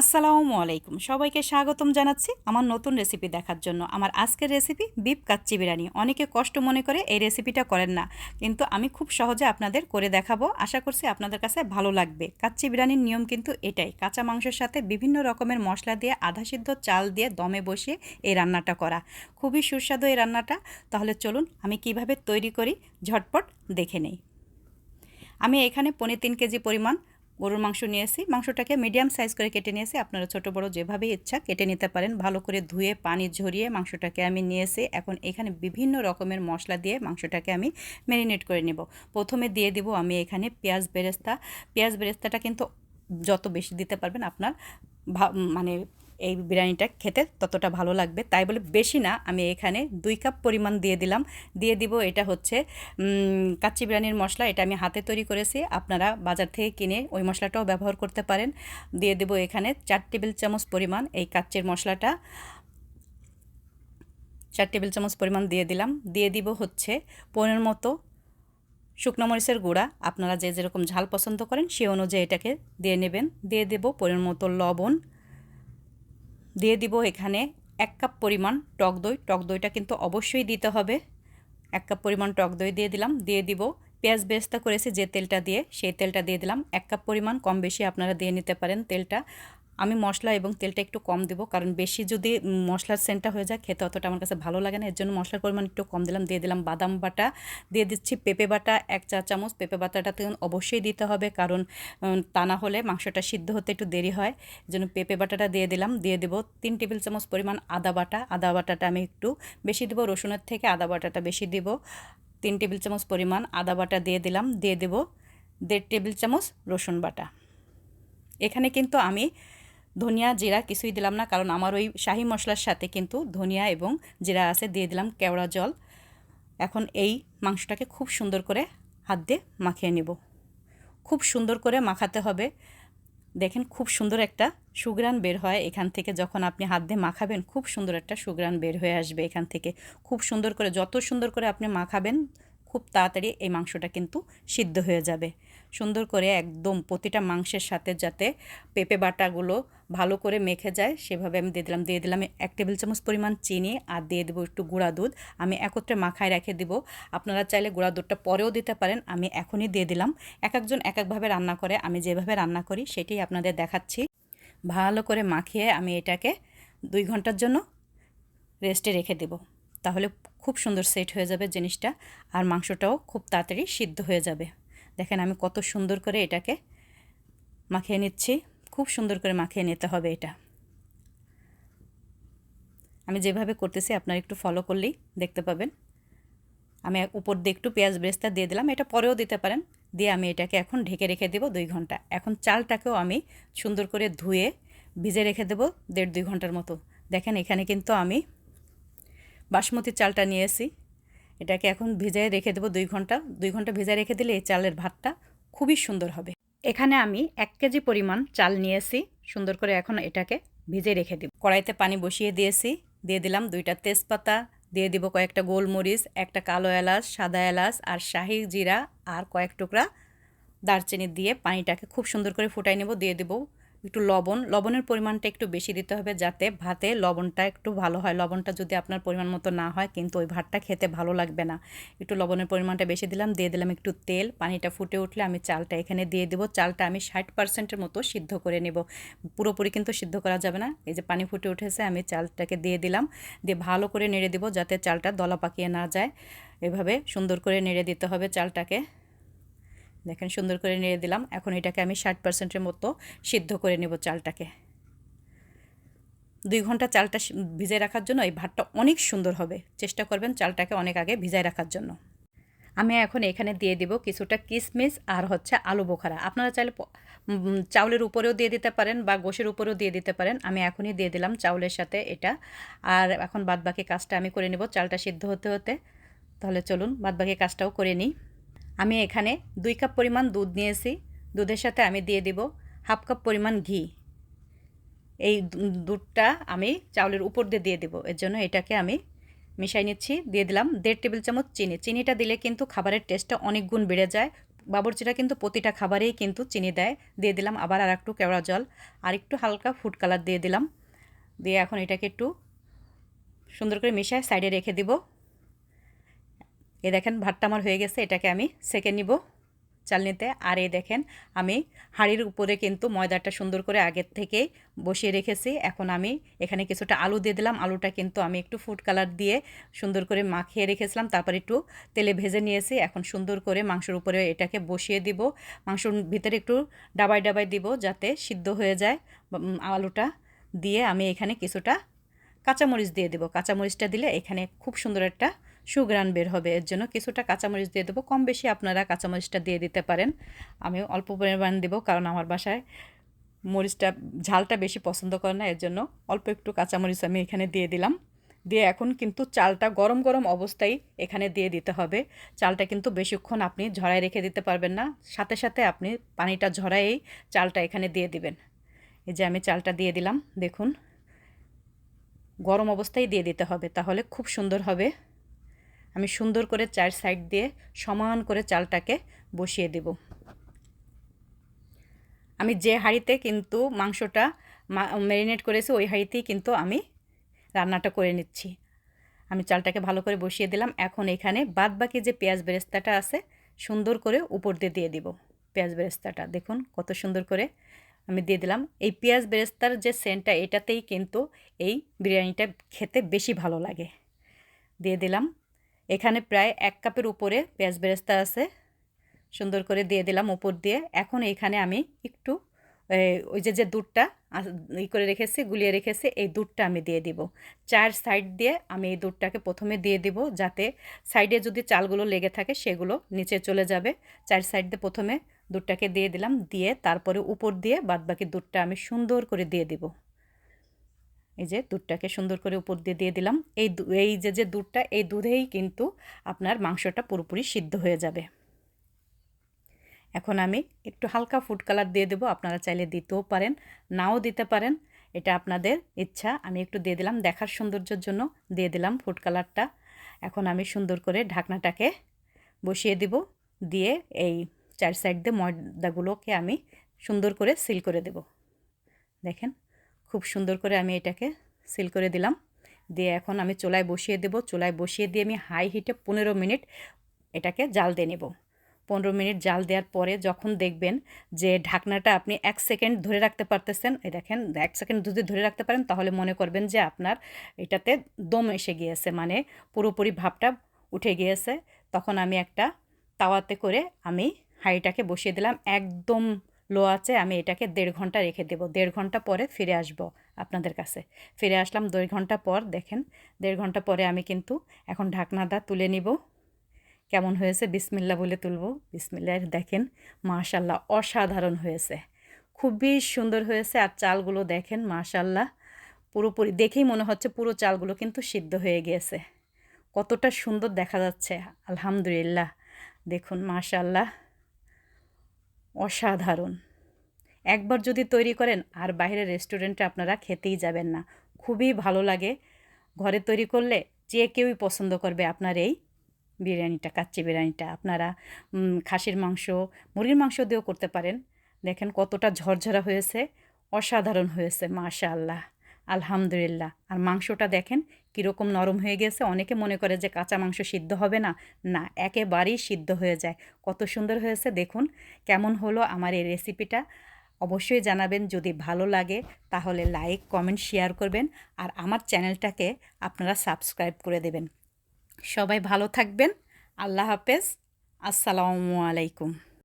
আসসালামু আলাইকুম। সবাইকে স্বাগতম জানাচ্ছি আমার নতুন রেসিপি দেখার জন্য। আমার আজকের রেসিপি বিপ কাচ্চি বিরিয়ানি। অনেকে কষ্ট মনে করে এই রেসিপিটা করেন না। কিন্তু আমি খুব সহজে আপনাদের করে দেখাবো। আশা করছি আপনাদের কাছে ভালো লাগবে। কাচ্চি বিরিয়ানির নিয়ম কিন্তু এটাই। কাঁচা মাংসের সাথে বিভিন্ন রকমের মশলা দিয়ে আধা সিদ্ধ চাল দিয়ে দমে বসিয়ে এই রান্নাটা করা। খুবই সুস্বাদু এই রান্নাটা। তাহলে চলুন আমি কীভাবে তৈরি করি ঝটপট দেখে নেই। আমি এখানে পনেরো তিন কেজি পরিমাণ গরুর মাংস নিয়ে নিয়েছি। মাংসটাকে মিডিয়াম সাইজ করে কেটে নিয়ে নিয়েছি। আপনারা ছোটো, বড়ো যেভাবে ইচ্ছা কেটে নিতে পারেন। ভালো করে ধুয়ে, পানি ঝরিয়ে মাংসটাকে আমি নিয়ে এসে এখন এখানে বিভিন্ন রকমের মশলা দিয়ে মাংসটাকে আমি ম্যারিনেট করে নেব। প্রথমে দিয়ে দিব আমি এখানে পেঁয়াজ বেরেস্তা। পেঁয়াজ বেরেস্তাটা কিন্তু যত বেশি দিতে পারবেন আপনার মানে এই বিরিয়ানিটা খেতে ততটা ভালো লাগবে। তাই বলে বেশি না, আমি এখানে দুই কাপ পরিমাণ দিয়ে দিলাম। দিয়ে দিব এটা হচ্ছে কাচ্চি বিরিয়ানির মশলা, এটা আমি হাতে তৈরি করেছি। আপনারা বাজার থেকে কিনে ওই মশলাটাও ব্যবহার করতে পারেন। দিয়ে দেব এখানে চার টেবিল চামচ পরিমাণ এই কাচ্চির মশলাটা। চার টেবিল চামচ পরিমাণ দিয়ে দিলাম। দিয়ে দিব হচ্ছে পনেরো মতো শুকনো মরিচের গুঁড়া। আপনারা যে যেরকম ঝাল পছন্দ করেন, সে অনুযায়ী এটাকে দিয়ে নেবেন। দিয়ে দেব পনেরো মতো লবণ। দিয়ে দিব এখানে এক কাপ পরিমাণ টক দই। টক দইটা কিন্তু অবশ্যই দিতে হবে। এক কাপ পরিমাণ টক দই দিয়ে দিলাম। দিয়ে দিব পেঁয়াজ বেস্তা করেছি যে তেলটা দিয়ে, সেই তেলটা দিয়ে দিলাম। এক কাপ পরিমাণ কম বেশি আপনারা দিয়ে নিতে পারেন তেলটা। আমি মশলা এবং তেলটা একটু কম দেবো, কারণ বেশি যদি মশলার সেন্টটা হয়ে যায় খেতে অতটা আমার কাছে ভালো লাগে না। এর জন্য মশলার পরিমাণ একটু কম দিলাম, দিয়ে দিলাম বাদাম বাটা, দিয়ে দিচ্ছি পেঁপে বাটা এক চা চামচ। পেঁপে বাটাটা তখন অবশ্যই দিতে হবে, কারণ তা না হলে মাংসটা সিদ্ধ হতে একটু দেরি হয়। জন্য পেঁপে বাটাটা দিয়ে দিলাম, দিয়ে দেবো তিন টেবিল চামচ পরিমাণ আদা বাটা। আদা বাটাটা আমি একটু বেশি দেবো, রসুনের থেকে আদা বাটাটা বেশি দেব। তিন টেবিল চামচ পরিমাণ আদা বাটা দিয়ে দিলাম, দিয়ে দেব দেড় টেবিল চামচ রসুন বাটা। এখানে কিন্তু আমি ধনিয়া, জিরা কিছুই দিলাম না, কারণ আমার ওই শাহি মশলার সাথে কিন্তু ধনিয়া এবং জিরা আছে, দিয়ে দিলাম কেওড়া জল। এখন এই মাংসটাকে খুব সুন্দর করে হাত দিয়ে মাখিয়ে নেব। খুব সুন্দর করে মাখাতে হবে। দেখেন খুব সুন্দর একটা সুগ্রান বের হয় এখান থেকে, যখন আপনি হাত দিয়ে মাখাবেন, খুব সুন্দর একটা সুগ্রান বের হয়ে আসবে এখান থেকে। খুব সুন্দর করে, যত সুন্দর করে আপনি মাখাবেন, খুব তাড়াতাড়ি এই মাংসটা কিন্তু সিদ্ধ হয়ে যাবে। সুন্দর করে একদম প্রতিটা মাংসের সাথে যাতে পেঁপে বাটাগুলো ভালো করে মেখে যায়, সেভাবে আমি দিয়ে দিলাম দিয়ে দিলাম এক টেবিল চামচ পরিমাণ চিনি আর দিয়ে দেবো একটু গুঁড়া দুধ। আমি একত্রে মাখায় রেখে দিব। আপনারা চাইলে গুঁড়া দুধটা পরেও দিতে পারেন, আমি এখনই দিয়ে দিলাম। এক একজন এক একভাবে রান্না করে, আমি যেভাবে রান্না করি সেটাই আপনাদের দেখাচ্ছি। ভালো করে মাখিয়ে আমি এটাকে দুই ঘণ্টার জন্য রেস্টে রেখে দেব। তাহলে খুব সুন্দর সেট হয়ে যাবে জিনিসটা আর মাংসটাও খুব তাড়াতাড়ি সিদ্ধ হয়ে যাবে। দেখেন আমি কত সুন্দর করে এটাকে মাখিয়ে নিচ্ছি। খুব সুন্দর করে মাখিয়ে নিতে হবে এটা। আমি যেভাবে করতেছি, আপনারা একটু ফলো করলেই দেখতে পাবেন। আমি উপর দিয়ে একটু পেঁয়াজ ব্রেস্তা দিয়ে দিলাম, এটা পরেও দিতে পারেন। দিয়ে আমি এটাকে এখন ঢেকে রেখে দেবো দুই ঘণ্টা। এখন চালটাকেও আমি সুন্দর করে ধুয়ে ভিজে রেখে দেবো দেড় দুই ঘণ্টার মতো। দেখেন, এখানে কিন্তু আমি বাসমতি চালটা নিয়েছি। এটাকে এখন ভিজায় রেখে দেবো দুই ঘণ্টা। দুই ঘণ্টা ভেজায় রেখে দিলে এই চালের ভাতটা খুবই সুন্দর হবে। এখানে আমি এক কেজি পরিমাণ চাল নিয়েছি। সুন্দর করে এখন এটাকে ভিজে রেখে দিব। কড়াইতে পানি বসিয়ে দিয়েছি। দিয়ে দিলাম দুইটা তেজপাতা। দিয়ে দিব কয়েকটা গোলমরিচ, একটা কালো এলাচ, সাদা এলাচ আর শাহি জিরা আর কয়েক টুকরা দারচিনি দিয়ে পানিটাকে খুব সুন্দর করে ফুটাই নেব। দিয়ে দেবো একটু লবণ, লবণের পরিমাণটা একটু বেশি দিতে হবে যাতে ভাতে লবণটা একটু ভালো হয়। লবণটা যদি আপনার পরিমাণ মতো না হয় কিন্তু ওই ভাতটা খেতে ভালো লাগবে না। একটু লবণের পরিমাণটা বেশি দিলাম, দিয়ে দিলাম একটু তেল, পানিটা ফুটে উঠলে আমি চালটা এখানে দিয়ে দেবো। চালটা আমি ষাট পার্সেন্টের মতো সিদ্ধ করে নেব। পুরোপুরি কিন্তু সিদ্ধ করা যাবে না। এই যে পানি ফুটে উঠেছে, আমি চালটাকে দিয়ে দিলাম। দিয়ে ভালো করে নেড়ে দেবো যাতে চালটা দলা পাকিয়ে না যায়। এভাবে সুন্দর করে নেড়ে দিতে হবে চালটাকে। দেখেন, সুন্দর করে নেড়ে দিলাম। এখন এটাকে আমি ষাট পার্সেন্টের মতো সিদ্ধ করে নেব চালটাকে। দুই ঘণ্টা চালটা ভিজায় রাখার জন্য এই ভাতটা অনেক সুন্দর হবে। চেষ্টা করবেন চালটাকে অনেক আগে ভিজায় রাখার জন্য। আমি এখন এখানে দিয়ে দিব কিছুটা কিশমিশ আর হচ্ছে আলু বোখারা। আপনারা চাইলে চাউলের উপরেও দিয়ে দিতে পারেন বা গোশের উপরেও দিয়ে দিতে পারেন। আমি এখনই দিয়ে দিলাম চাউলের সাথে এটা। আর এখন বাদবাকি কাজটা আমি করে নেব চালটা সিদ্ধ হতে হতে। তাহলে চলুন বাদবাকি কাজটাও করে নিই। আমি এখানে দুই কাপ পরিমাণ দুধ নিয়েছি। দুধের সাথে আমি দিয়ে দিব হাফ কাপ পরিমাণ ঘি। এই দুধটা আমি চাউলের উপর দিয়ে দিয়ে দেবো। এর জন্য এটাকে আমি মিশাই নিচ্ছি, দিয়ে দিলাম দেড় টেবিল চামচ চিনি। চিনিটা দিলে কিন্তু খাবারের টেস্টটা অনেক গুণ বেড়ে যায়। বাবরচিরা কিন্তু প্রতিটা খাবারেই কিন্তু চিনি দেয়। দিয়ে দিলাম আবার আর একটু কেওড়া জল আর একটু হালকা ফুড কালার দিয়ে দিলাম। দিয়ে এখন এটাকে একটু সুন্দর করে মিশায় সাইডে রেখে দিব। এ দেখেন, ভাতটা আমার হয়ে গেছে, এটাকে আমি সেকে নিব চালনিতে। আর এই দেখেন, আমি হাঁড়ির উপরে কিন্তু ময়দাটা সুন্দর করে আগের থেকেই বসিয়ে রেখেছি। এখন আমি এখানে কিছুটা আলু দিয়ে দিলাম। আলুটা কিন্তু আমি একটু ফুড কালার দিয়ে সুন্দর করে মাখিয়ে রেখেছিলাম। তারপর একটু তেলে ভেজে নিয়েছি। এখন সুন্দর করে মাংসের উপরে এটাকে বসিয়ে দিব। মাংসর ভিতরে একটু ডাবাই ডাবাই দিব যাতে সিদ্ধ হয়ে যায়। আলুটা দিয়ে আমি এখানে কিছুটা কাঁচামরিচ দিয়ে দেবো। কাঁচামরিচটা দিলে এখানে খুব সুন্দর একটা সুগ্রান বের হবে। এর জন্য কিছুটা কাঁচামরিচ দিয়ে দেবো। কম বেশি আপনারা কাঁচামরিচটা দিয়ে দিতে পারেন। আমি অল্প পরিমাণ দেবো কারণ আমার বাসায় মরিচটা, ঝালটা বেশি পছন্দ করে না। এর জন্য অল্প একটু কাঁচামরিচ আমি এখানে দিয়ে দিলাম। দিয়ে এখন কিন্তু চালটা গরম গরম অবস্থায় এখানে দিয়ে দিতে হবে। চালটা কিন্তু বেশিক্ষণ আপনি ঝরায় রেখে দিতে পারবেন না। সাথে সাথে আপনি পানিটা ঝরায়েই চালটা এখানে দিয়ে দিবেন। এই যে আমি চালটা দিয়ে দিলাম। দেখুন, গরম অবস্থায় দিয়ে দিতে হবে। তাহলে খুব সুন্দর হবে। আমি সুন্দর করে চার সাইড দিয়ে সমান করে চালটাকে বসিয়ে দেব। আমি যে হাঁড়িতে কিন্তু মাংসটা ম্যারিনেট করেছি, ওই হাঁড়িতেই কিন্তু আমি রান্নাটা করে নিচ্ছি। আমি চালটাকে ভালো করে বসিয়ে দিলাম। এখন এখানে বাদ বাকি যে পেঁয়াজ বেরেস্তাটা আছে, সুন্দর করে উপর দিয়ে দিয়ে দিব পেঁয়াজ বেরেস্তাটা। দেখুন কত সুন্দর করে আমি দিয়ে দিলাম। এই পেঁয়াজ বেরেস্তার যে সেন্টটা, এটাতেই কিন্তু এই বিরিয়ানিটা খেতে বেশি ভালো লাগে। দিয়ে দিলাম। এখানে প্রায় এক কাপের উপরে পেঁয়াজ বেরেস্তা আছে। সুন্দর করে দিয়ে দিলাম উপর দিয়ে। এখন এখানে আমি একটু ওই যে যে দুধটা ই করে রেখেছি, গুলিয়ে রেখেছি, এই দুধটা আমি দিয়ে দিব। চার সাইড দিয়ে আমি এই দুধটাকে প্রথমে দিয়ে দিব যাতে সাইডে যদি চালগুলো লেগে থাকে সেগুলো নিচে চলে যাবে। চার সাইড দিয়ে প্রথমে দুধটাকে দিয়ে দিলাম, দিয়ে তারপরে উপর দিয়ে বাদবাকি দুধটা আমি সুন্দর করে দিয়ে দিব। এই যে দুধটাকে সুন্দর করে উপর দিয়ে দিয়ে দিলাম। এই এই যে যে দুধটা, এই দুধেই কিন্তু আপনার মাংসটা পুরোপুরি সিদ্ধ হয়ে যাবে। এখন আমি একটু হালকা ফুড কালার দিয়ে দেবো, আপনারা চাইলে দিতেও পারেন, নাও দিতে পারেন। এটা আপনাদের ইচ্ছা, আমি একটু দিয়ে দিলাম, দেখার সৌন্দর্যের জন্য দিয়ে দিলাম ফুড কালারটা এখন আমি সুন্দর করে ঢাকনাটাকে বসিয়ে দিব, দিয়ে এই চার সাইড দিয়ে ময়দাগুলোকে আমি সুন্দর করে সিল করে দেব। দেখেন খুব সুন্দর করে আমি এটাকে সিল করে দিলাম। দিয়ে এখন আমি চুলায় বসিয়ে দেব। চুলায় বসিয়ে দিয়ে আমি হাই হিটে পনেরো মিনিট এটাকে জাল দিয়ে নেব। পনেরো মিনিট জাল দেওয়ার পরে যখন দেখবেন যে ঢাকনাটা আপনি এক সেকেন্ড ধরে রাখতে পারতেছেন, এই দেখেন, এক সেকেন্ড যদি ধরে রাখতে পারেন তাহলে মনে করবেন যে আপনার এটাতে দম এসে গিয়েছে মানে পুরোপুরি ভাবটা উঠে গিয়েছে। তখন আমি একটা তাওয়াতে করে আমি হাঁড়িটাকে বসিয়ে দিলাম। একদম লো আছে, আমি এটাকে দেড় ঘণ্টা রেখে দেবো। দেড় ঘণ্টা পরে ফিরে আসব আপনাদের কাছে। ফিরে আসলাম দেড় ঘণ্টা পর, দেখেন। দেড় ঘণ্টা পরে আমি কিন্তু এখন ঢাকনাটা তুলে নিব। কেমন হয়েছে? বিসমিল্লা বলে তুলব। বিসমিল্লা দেখেন, মাশাল্লাহ, অসাধারণ হয়েছে। খুবই সুন্দর হয়েছে আর চালগুলো দেখেন, মাশাল্লাহ। পুরোপুরি দেখেই মনে হচ্ছে পুরো চালগুলো কিন্তু সিদ্ধ হয়ে গিয়েছে। কতটা সুন্দর দেখা যাচ্ছে, আলহামদুলিল্লাহ। দেখুন, মাশাল্লাহ। অসাধারণ। একবার যদি তৈরি করেন, আর বাইরের রেস্টুরেন্টে আপনারা খেতেই যাবেন না। খুবই ভালো লাগে। ঘরে তৈরি করলে যে কেউই পছন্দ করবে আপনার এই বিরিয়ানিটা, কাচ্চি বিরিয়ানিটা। আপনারা খাসির মাংস, মুরগির মাংস দিয়েও করতে পারেন। দেখেন কতটা ঝরঝরা হয়েছে, অসাধারণ হয়েছে মাশা আল্লাহ আলহামদুলিল্লাহ। আর মাংসটা দেখেন কীরকম নরম হয়ে গেছে, অনেকে মনে করে যে কাঁচা মাংস সিদ্ধ হবে না। না, একেবারেই সিদ্ধ হয়ে যায়। কত সুন্দর হয়েছে, দেখুন। কেমন হলো আমার এই রেসিপিটা অবশ্যই জানাবেন, যদি ভালো লাগে, তাহলে লাইক কমেন্ট শেয়ার করবেন আর আমার চ্যানেলটাকে আপনারা সাবস্ক্রাইব করে দেবেন। সবাই ভালো থাকবেন। আল্লাহ হাফেজ। আসসালামু আলাইকুম।